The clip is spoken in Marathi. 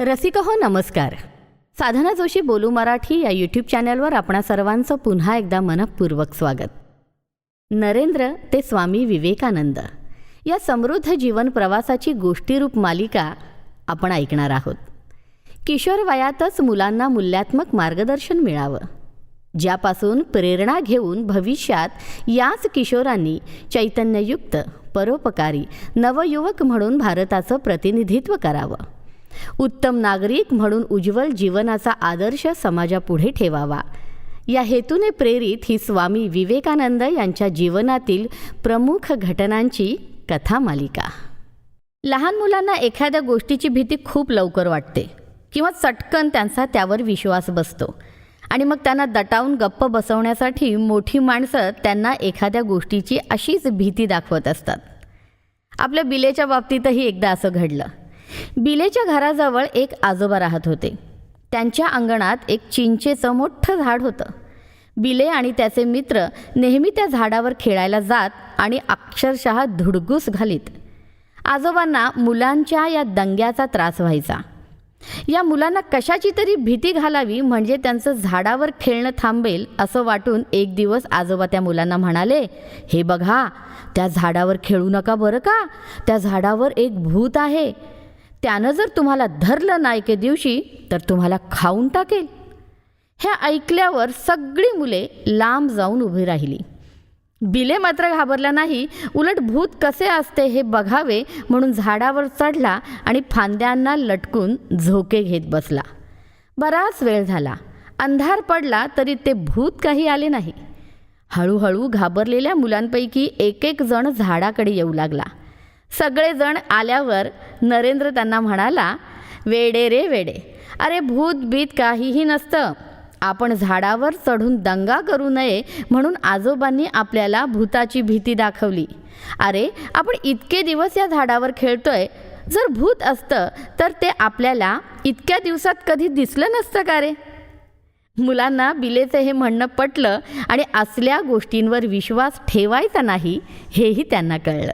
रसिक हो नमस्कार. साधना जोशी बोलू मराठी या यूट्यूब चॅनलवर आपणा सर्वांचं पुन्हा एकदा मनपूर्वक स्वागत. नरेंद्र ते स्वामी विवेकानंद. या समृद्ध जीवन प्रवासाची गोष्टीरूप मालिका आपण ऐकणार आहोत. किशोर वयातच मुलांना मूल्यात्मक मार्गदर्शन मिळावं. ज्यापासून प्रेरणा घेऊन भविष्यात याच किशोरांनी चैतन्ययुक्त परोपकारी नवयुवक म्हणून भारताचं प्रतिनिधित्व करावं. उत्तम नागरिक म्हणून उज्ज्वल जीवनाचा आदर्श समाजापुढे ठेवावा. या हेतूने प्रेरित ही स्वामी विवेकानंद यांच्या जीवनातील प्रमुख घटनांची कथा मालिका लहान मुलांना एखाद्या गोष्टीची भीती खूप लवकर वाटते किंवा चटकन त्यांचा त्यावर विश्वास बसतो. आणि मग त्यांना दटावून गप्प बसवण्यासाठी मोठी माणसं त्यांना एखाद्या गोष्टीची अशीच भीती दाखवत असतात. आपल्या बिलेच्या बाबतीतही एकदा असं घडलं. बिलेच्या घराजवळ एक आजोबा राहत होते. त्यांच्या अंगणात एक चिंचेचं मोठं झाड होतं. बिले आणि त्याचे मित्र नेहमी त्या झाडावर खेळायला जात आणि अक्षरशः धुडगूस घालीत. आजोबांना मुलांच्या या दंग्याचा त्रास व्हायचा. या मुलांना कशाची तरी भीती घालावी म्हणजे त्यांचं झाडावर खेळणं थांबेल असं वाटून एक दिवस आजोबा त्या मुलांना म्हणाले हे बघा त्या झाडावर खेळू नका बरं का? त्या झाडावर एक भूत आहे. त्यानं जर तुम्हाला धरलं ना एके दिवशी तर तुम्हाला खाऊन टाकेल. हे ऐकल्यावर सगळी मुले लांब जाऊन उभी राहिली. बिले मात्र घाबरला नाही उलट भूत कसे असते हे बघावे म्हणून झाडावर चढला आणि फांद्यांना लटकून झोके घेत बसला. बराच वेळ झाला. अंधार पडला तरी ते भूत काही आले नाही. हळूहळू घाबरलेल्या मुलांपैकी एक एक जण झाडाकडे येऊ लागला. सगळेजण आल्यावर नरेंद्र त्यांना म्हणाला वेडे रे वेडे अरे भूत बीत काहीही नसतं. आपण झाडावर चढून दंगा करू नये म्हणून आजोबांनी आपल्याला भूताची भीती दाखवली. अरे आपण इतके दिवस या झाडावर खेळतोय. जर भूत असतं तर ते आपल्याला इतक्या दिवसात कधी दिसलं नसतं का रे? मुलांना बिलेचं हे म्हणणं पटलं आणि असल्या गोष्टींवर विश्वास ठेवायचा नाही हेही त्यांना कळलं.